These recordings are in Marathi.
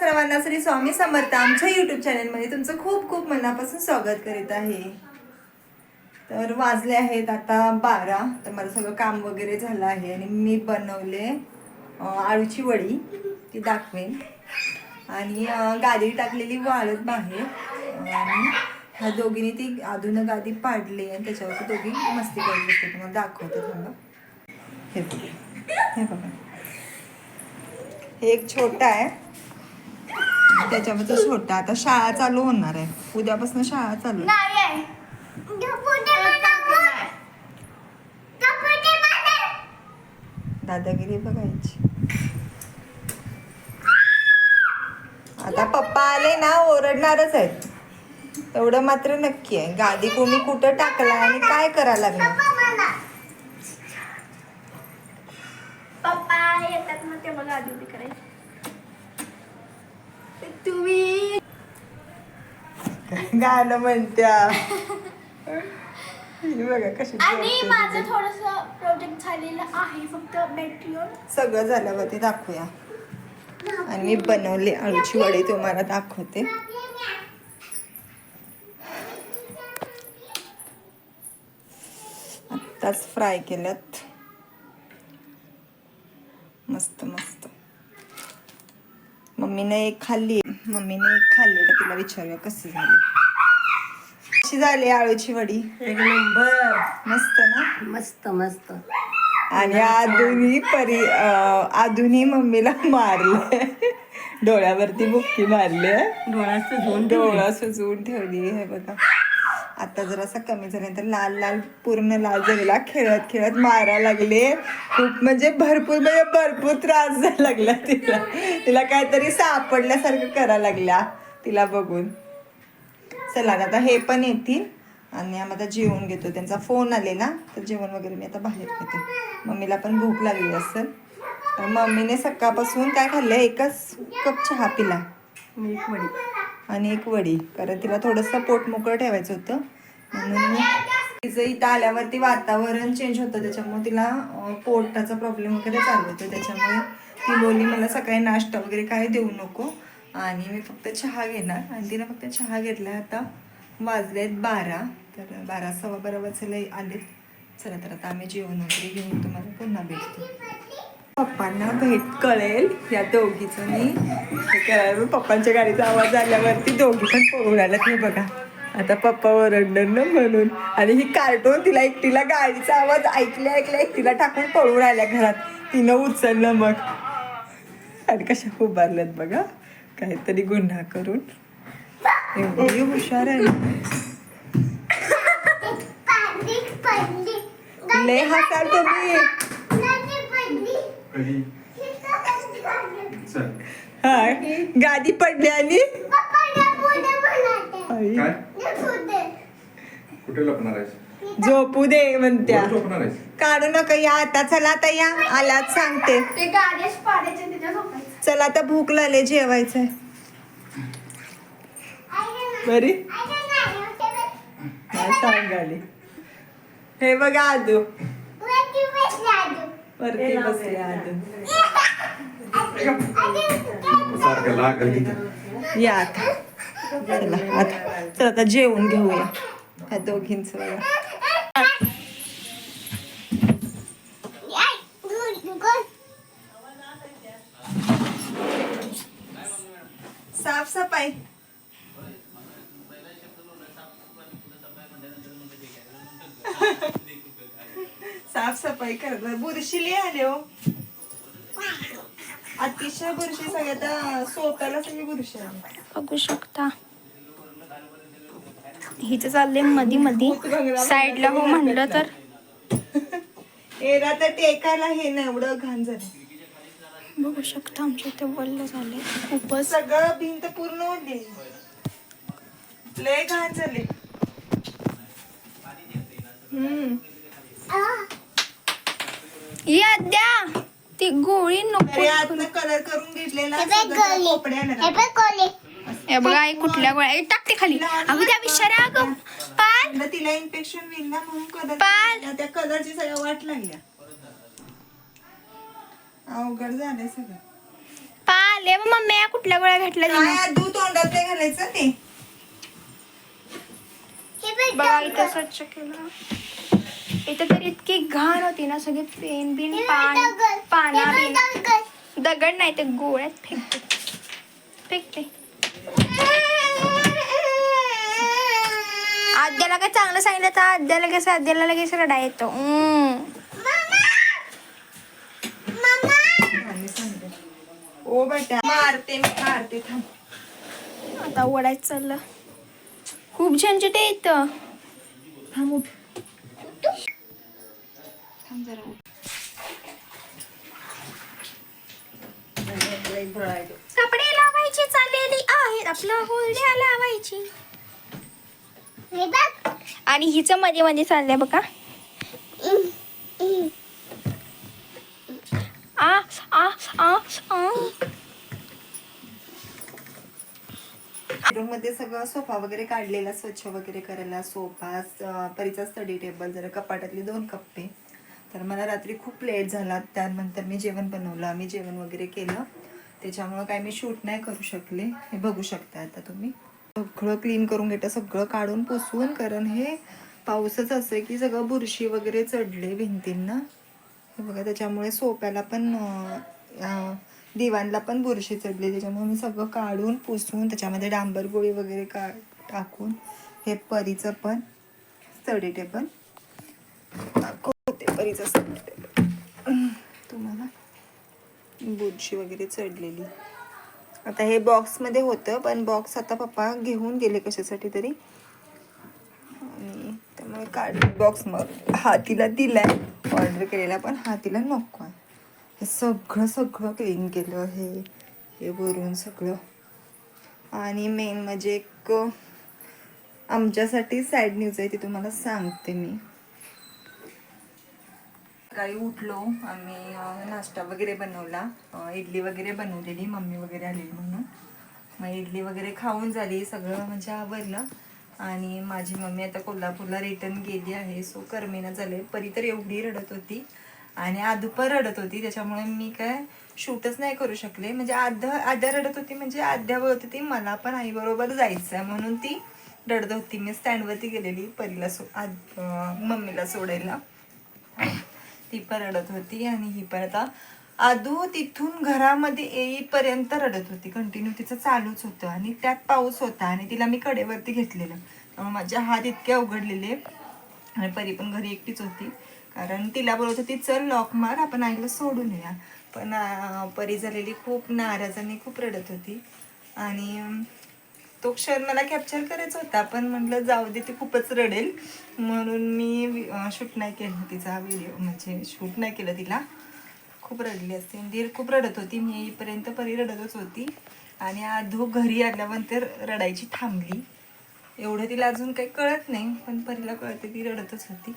सर्वांना श्री स्वामी समर्थ आमच्या युट्यूब चॅनलमध्ये तुमचं खूप खूप मनापासून स्वागत करीत आहे. तर वाजले आहेत आता बारा तर माझं सगळं काम वगैरे झालं आहे आणि मी बनवले आळूची वडी ती दाखवेन. आणि गादी टाकलेली वाळत बाहेर आणि ह्या दोघींनी ती अधून गादी पाडली आणि त्याच्यावरती दोघी मस्ती करत असते तुम्हाला दाखवते तुम्हाला हे बघा. हे बघा. हे एक छोटा आहे. त्याच्यामध्ये छोटा आता शाळा चालू होणार आहे. उद्यापासून शाळा चालू आहे. दादागिरी बघायची. आता पप्पा आले ना ओरडणारच आहेत. एवढं मात्र नक्की आहे. गादी कोणी कुठं टाकला आणि काय करा लागणार? पप्पा येतात मग आधी उभी करायची. तुम्ही? गाणं म्हणत्या. ही बघा कशी आणि माझं. थोडस प्रोजेक्ट झालेलं आहे फक्त सगळं झाल्यावरती दाखवूया. आणि मी बनवले आळूची वडी तुम्हाला दाखवते. आत्ताच फ्राय केल्यात. मस्त मस्त. मम्मीने एक खाल्ली. मम्मीने खाल्ली तर तिला विचारूया कशी झाली. कशी झाली आळूची वडी? एक नंबर. मस्त ना? मस्त मस्त. आणि आधुनी परी आधुनी मम्मीला मारले डोळ्यावरती बुक्की मारली डोळ्याचं झोन डोळा सुजवून ठेवली हे बघा. आता जरासा कमी झाल्यानंतर लाल लाल पूर्ण लाल झालेला खेळत खेळत मारा लागले. खूप म्हणजे भरपूर म्हणजे भरपूर त्रास जायला लागला तिला. तिला काहीतरी सापडल्यासारखं करायला लागल्या तिला बघून. चला आता हे पण येतील. आणि आम्ही आता जेवण घेतो. त्यांचा फोन आलेला तर जेवण वगैरे मी आता बाहेर घेते मम्मीला पण भूक लागली असेल. तर मम्मीने सकाळपासून काय खाल्लं एकच कप चहा पिला. एक वडी. आणि एक वडी. कारण तिला थोडंसं पोट मोकळं ठेवायचं होतं. म्हणून तिचं इथं आल्यावरती वातावरण चेंज होतं. त्याच्यामुळे तिला पोटाचा प्रॉब्लेम वगैरे चालू होतं. त्याच्यामुळे ती बोलली मला सकाळी नाश्ता वगैरे काय देऊ नको. आणि मी फक्त चहा घेणार. आणि तिने फक्त चहा घेतला. आता वाजले आहेत बारा. तर बारा सव्वा बारा वाजले आलेत. चला तर आता आम्ही जेवण वगैरे घेऊन तुम्हाला पुन्हा भेटतो. पप्पांना भेट कळेल या दोघीचं मी हे करायला पप्पांच्या गाडीचा आवाज आल्यावरती दोघी पण पळून आल्यात हे बघा आता पप्पा ओरडणार ना म्हणून आणि ही कार्टून तिला एकटीला गाडीचा आवाज ऐकल्या ऐकल्या एकटीला टाकून पळून आल्या घरात तिनं उचललं मग आणि कशा उभारल्यात बघा काहीतरी गुन्हा करून एवढी हुशार आहे लय हसाल तुम्ही चल. हा गादी पडली आणि? आई, काय? कुठे लपणार आहेस? झोपू दे म्हणत्या. कुठे झोपणार आहेस? काढू नका या आता. चला आता या. आलाच सांगते. ते गाडीच पाडायचे त्याच्या झोपायचं चला आता भूक लागले जेवायचंय. बरी? काय सांगाली? हे बघा आदू वरती बसले सारखं लागल तिथं या आता. चला आता. चला आता जेवून घेऊया. ह्या दोघींचं बघा. साफसफाई करत बुरशी आले हो. अतिशय बुरशी सगळ्यात सोप्याला सगळी बुरशी आली. बघू शकता. हिचं चाललंय मधी मधी. साईडला हो म्हणलं तर. एरा तर टेकायला हे ना एवढं घाण झालं. बघू शकता आमच्या इथे वल्ल झाले. खूपच. सगळं भिंत पूर्ण ओढली. लय घाण झाले. हम्म. या द्या. ती गोळी नको कलर करून घेतलेला. हे बघा आई कुठल्या गोळ्या? ए, टाकते खाली. अगं त्या विचारा अगं. पाल. तिला इन्फेक्शन होईल ना म्हणून कलर पाल. त्या कलरची सगळ्या वाट लागल्या. अवघड झालंय सगळं. मग मम्मी कुठल्या गोळ्या घातल्या काय तिने? आदू तोंडात नाही घालायचं ते? बघा इथं स्वच्छ केलं. इथं तर इतकी घाण होती ना सगळी पेन बिन पान पाना बिन. दगड. नाही ते गोळ्यात फेकते. फेकते. आद्याला काय चांगलं सांगितलं तर आद्याला कसं आद्याला लगेच रडा येतो. हम्म. आणि सांगते. ओ बेटा. मारते मी मारते थांब. आता ओढायचं चाललं. खूप झंझट आहे इथं. थांब उठ थांब जरा कपडे लावायची चाललेली आहेत आपलं होड्या लावायची. आणि हिचं मध्ये मध्ये चाललंय बघा. आ आ आ आ. मध्ये सगळं सोफा वगैरे काढलेला स्वच्छ वगैरे करायला सोफा परीचा स्टडी टेबल जरा कपाटातले दोन कप्पे. तर मला रात्री खूप लेट झाला. त्यानंतर मी जेवण बनवलं. आम्ही जेवण वगैरे केलं. त्याच्यामुळं काय मी शूट नाही करू शकले. हे बघू शकता आता तुम्ही. सगळं क्लीन करून घेतं सगळं काढून पुसवून कारण हे पाऊसच असं की सगळं बुरशी वगैरे चढले भिंतींना. हे बघा त्याच्यामुळे सोप्याला पण दिवाणला पण बुरशी चढली. त्याच्यामुळे मी सगळं काढून पुसून त्याच्यामध्ये डांबर गोळी वगैरे का टाकून हे परीचं पण स्टडी टेबल दाखवते परीचं तुम्हाला? बुरशी वगैरे चढलेली. आता हे बॉक्समध्ये होतं पण बॉक्स आता पप्पा घेऊन गेले कशासाठी तरी. आणि त्यामुळे काढ बॉक्स मग हातीला दिलाय. ऑर्डर केलेला पण हातीला नको आहे. हे सगळं सगळं क्लीन केलं हे हे भरून सगळं. आणि मेन म्हणजे एक आमच्यासाठी सॅड न्यूज आहे ती तुम्हाला सांगते मी. सकाळी उठलो आम्ही नाश्ता वगैरे बनवला. इडली वगैरे बनवलेली मम्मी वगैरे आलेली म्हणून. मग इडली वगैरे खाऊन झाली सगळं म्हणजे आवडलं आणि माझी मम्मी आता कोल्हापूरला रिटर्न गेली आहे सो करमेना झाले. परी तर एवढी रडत होती आणि आधू रडत होती त्याच्यामुळे मी काय शूटच नाही करू शकले. म्हणजे आध्या आद्या रडत होती म्हणजे आद्या बोलत होती मला पण आईबरोबर जायचं आहे म्हणून ती रडत होती. मी स्टँडवरती गेलेली परीला सो आद मम्मीला सोडायला. ती पण रडत होती आणि ही पण आता आदू तिथून घरामध्ये येईपर्यंत रडत होती. कंटिन्यू तिचं चालूच होतं आणि त्यात पाऊस होता आणि तिला मी कडेवरती घेतलेलं. त्यामुळे माझे हात इतके अवघडलेले आणि परी पण घरी एकटीच होती. कारण तिला बोलत होती चल लॉक मार आपण आईला सोडून या पण परी झालेली खूप नाराज आणि खूप रडत होती. आणि तो क्षण मला कॅप्चर करायचा होता पण म्हटलं जाऊ दे ती खूपच रडेल. म्हणून मी शूट नाही केलं तिचा व्हिडिओ म्हणजे शूट नाही केलं तिला. खूप रडली असते. दीर खूप रडत होती. मी येईपर्यंत परी रडतच होती. आणि आधो घरी आल्यानंतर रडायची थांबली. एवढं तिला अजून काही कळत नाही पण परीला कळते ती रडतच होती.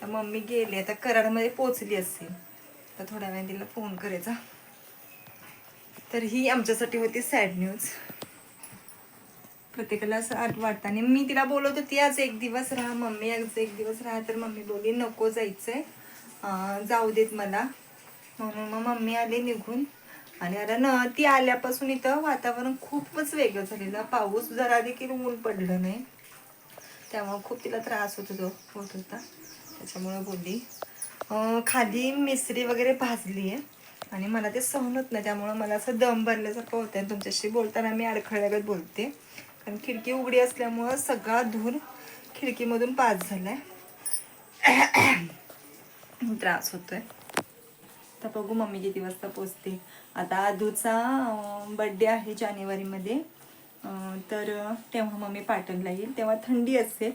तर मम्मी गेली. आता कराडमध्ये पोचली असेल तर थोड्या वेळाने तिला फोन करायचा. तर ही आमच्यासाठी होती सॅड न्यूज प्रत्येकाला असं आठ वाटतं. आणि मी तिला बोलत होती आज एक दिवस राहा मम्मी आज एक दिवस राहा. तर मम्मी बोलली नको जायचंय. जाऊ देत मला. म्हणून मग मम्मी आली निघून. आणि आता न ती आल्यापासून इथं वातावरण खूपच वेगळं झालेलं पाऊस जरा देखील ऊन पडलं नाही. त्यामुळं खूप तिला त्रास होत होतो होत होता. त्याच्यामुळं बोलली खाली मिसरी वगैरे भाजली आहे. आणि मला ते सहन होत नाही. त्यामुळं मला असं दम भरल्यासारखं होतं आणि तुमच्याशी बोलताना मी अडखळल्यागत बोलते. कारण खिडकी उघडी असल्यामुळं सगळा धूर खिडकीमधून पास झालाय. त्रास होतोय. तर बघू मम्मी किती वाजता पोचते. आता आधूचा बड्डे आहे जानेवारीमध्ये. तर तेव्हा मम्मी पाटणला येईल. तेव्हा थंडी असेल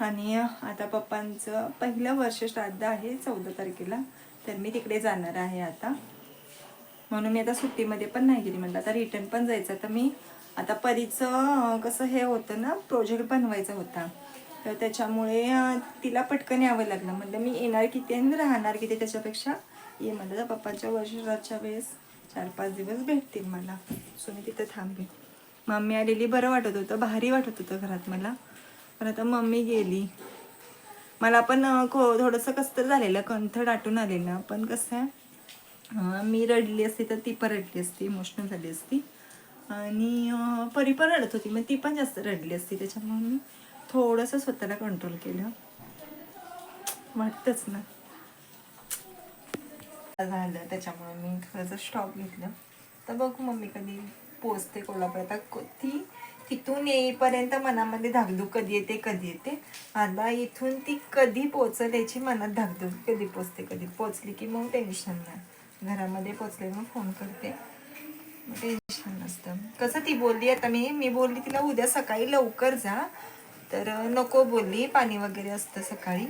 आणि आता पप्पांचं पहिलं वर्ष श्राद्ध आहे चौदा तारखेला. तर मी तिकडे जाणार आहे आता. म्हणून मी आता सुट्टीमध्ये पण नाही गेली. म्हटलं आता रिटर्न पण जायचं तर मी आता परीचं कसं हे होतं ना प्रोजेक्ट बनवायचा होता. तर त्याच्यामुळे तिला पटकन यावं लागलं. म्हणजे मी येणार किती आणि राहणार किती त्याच्यापेक्षा? ये म्हणलं तर पप्पांच्या वर्षराच्या वेळेस चार पाच दिवस भेटतील मला. सो मी तिथं थांबे मम्मी आलेली बरं वाटत होतं भारी वाटत होतं घरात मला. पण आता मम्मी गेली. मला पण को थोडंसं कसं तर झालेलं कंठ दाटून आलेलं. पण कसं आहे मी रडली असती तर ती पण रडली असती इमोशनल झाली असती. आणि परी पण रडत होती. मग ती पण जास्त रडली असती. त्याच्यामुळे मी थोडंसं स्वतःला कंट्रोल केलं. वाटतंच ना. झालं. त्याच्यामुळे मी थोडंसं स्टॉप घेतलं. तर बघू मम्मी कधी पोचते कोल्हापूर आता ती तिथून येईपर्यंत मनामध्ये धाकधूक कधी येते कधी येते. आता इथून ती कधी पोचल याची मनात धाकधूक कधी पोचते कधी पोचली की मग टेन्शन नाही. घरामध्ये पोचले मग फोन करते. टेन्शन नसतं. कसं ती बोलली आता मी मी बोलली तिला उद्या सकाळी लवकर जा. तर नको बोलली पाणी वगैरे असतं सकाळी.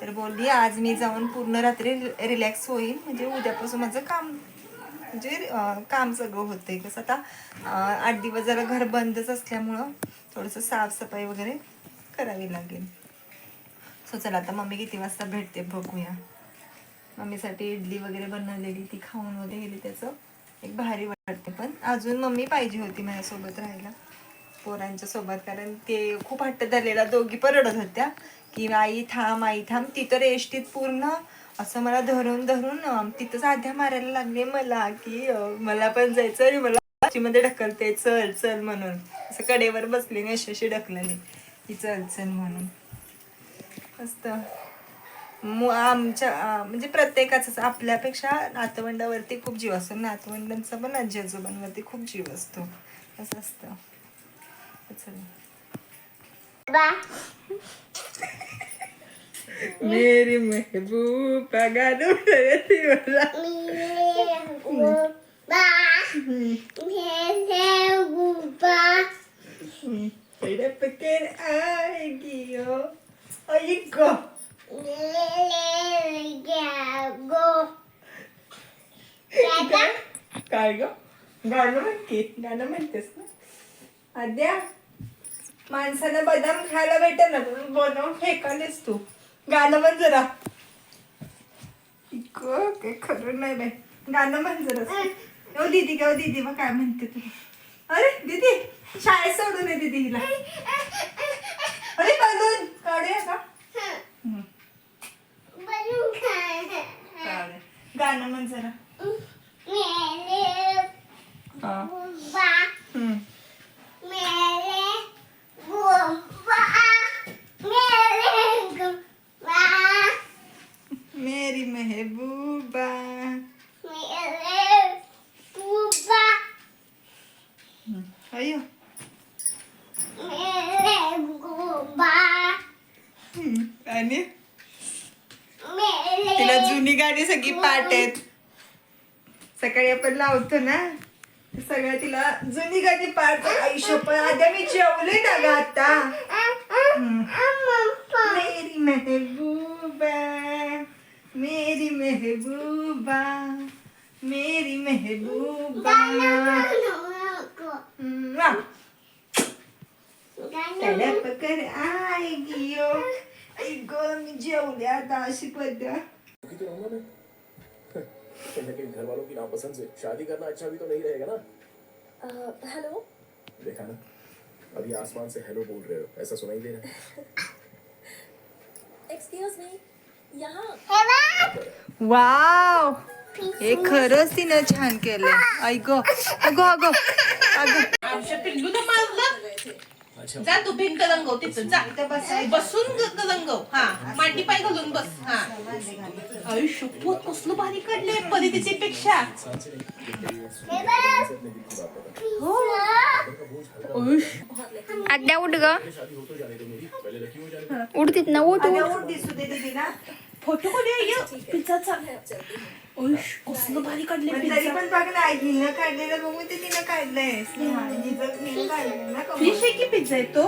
तर बोलली आज मी जाऊन पूर्ण रात्री रिलॅक्स होईल म्हणजे उद्यापासून माझं काम म्हणजे काम सगळं होतंय. कसं आता आठ दिवस जरा घर बंदच असल्यामुळं थोडंसं साफसफाई वगैरे करावी लागेल. सो चला आता मम्मी किती वाजता भेटते बघूया. मम्मीसाठी इडली वगैरे बनवलेली ती खाऊन वगैरे गेली त्याचं एक भारी वाटते पण अजून मम्मी पाहिजे होती माझ्यासोबत राहायला पोरांच्या सोबत. कारण ते खूप हट्ट धरलेला दोघी पण रडत होत्या की आई थांब आई थांब ती तर एष्टीत पूर्ण. असं मला धरून धरून तिथं तिथंच आध्या मारायला लागले मला की मला पण जायचं आणि मला मध्ये ढकलते चल चल म्हणून. असं कडेवर बसली मी अशी अशी ढकलली की चल चल म्हणून. मस्त. आमच्या म्हणजे प्रत्येकाच आपल्यापेक्षा नातवंडावरती खूप जीव असतो. नातवंडांचा पण आजी आजोबांवरती खूप जीव असतो. असं असतं. मेरी महबूबा गाणं म्हणते मला आएगी ओ। काय ग? गाणं म्हणते गाणं म्हणतेस ना? आद्या माणसाला बदाम खायला भेटेल ना पण बनवून फेकालेस तू. गाणं म्हण जरा. इक, काय खरं नाही बाई. गाणं म्हण जरा. ओ दीदी का दीदी मग काय म्हणते तू? अरे दीदी शाळेत सोडून ये दीदी हिला. अरे बलून काढूया का. गाणं म्हण जरा हा. हम्म. मेरी महबूबा हम्म. अय्यो हम्म. आणि तिला जुनी गाणी सगळी पाठ आहेत. सकाळी आपण लावतो ना सगळ्या तिला जुनी गाणी पाठ आयुष्य पण आधी मी जेवले ना ग आता. मेरी मेहबूबा मेरी मेहबूबा मेरी मेहबूबा. म्वा. तडप कर आएगी ओ. आई गं, मी जेवल्या आता अशी पद्धत दुखी तो रहूँगा मैं लेकिन घर वालों की नापसंद से शादी करना अच्छा भी तो नहीं रहेगा ना? हेलो? देखा ना अभी आसमान से हेलो बोल रहे हो ऐसा सुनाई दे रहा है। एक्सक्यूज मी यहाँ वाव हे खरंच तिनं छान केलं आई गो अगो अगो अगो आमच्या मारलं? जा तू भिंत रंगव तिथं जा. बसून रंगव हा मांडी पाय घालून बस. हा. आयुष्य पोत कसलं भारी काढलंय परितीची पेक्षा आद्या उठ ग. उठतीत ना उठ उठ. फोटो कोणी पिझ्झाचा आयुष्य कसलं भारी काढलंय पण तरी पण बघ ना हिनं काढलेलं बघू ते तिनं काढलंय. फिश आहे की पिझ्झा आहे तो?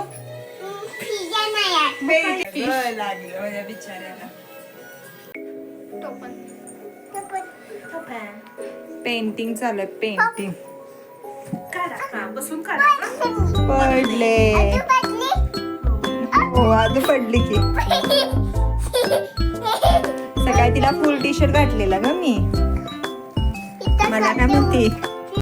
गं लागलं माझ्या बिचाऱ्याला. पेंटिंग चालू आहे पेंटिंग बसून पडले. हो आधी पडली की. सकाळी तिला फुल टी शर्ट घातलेला ग मी. मला काय म्हणते?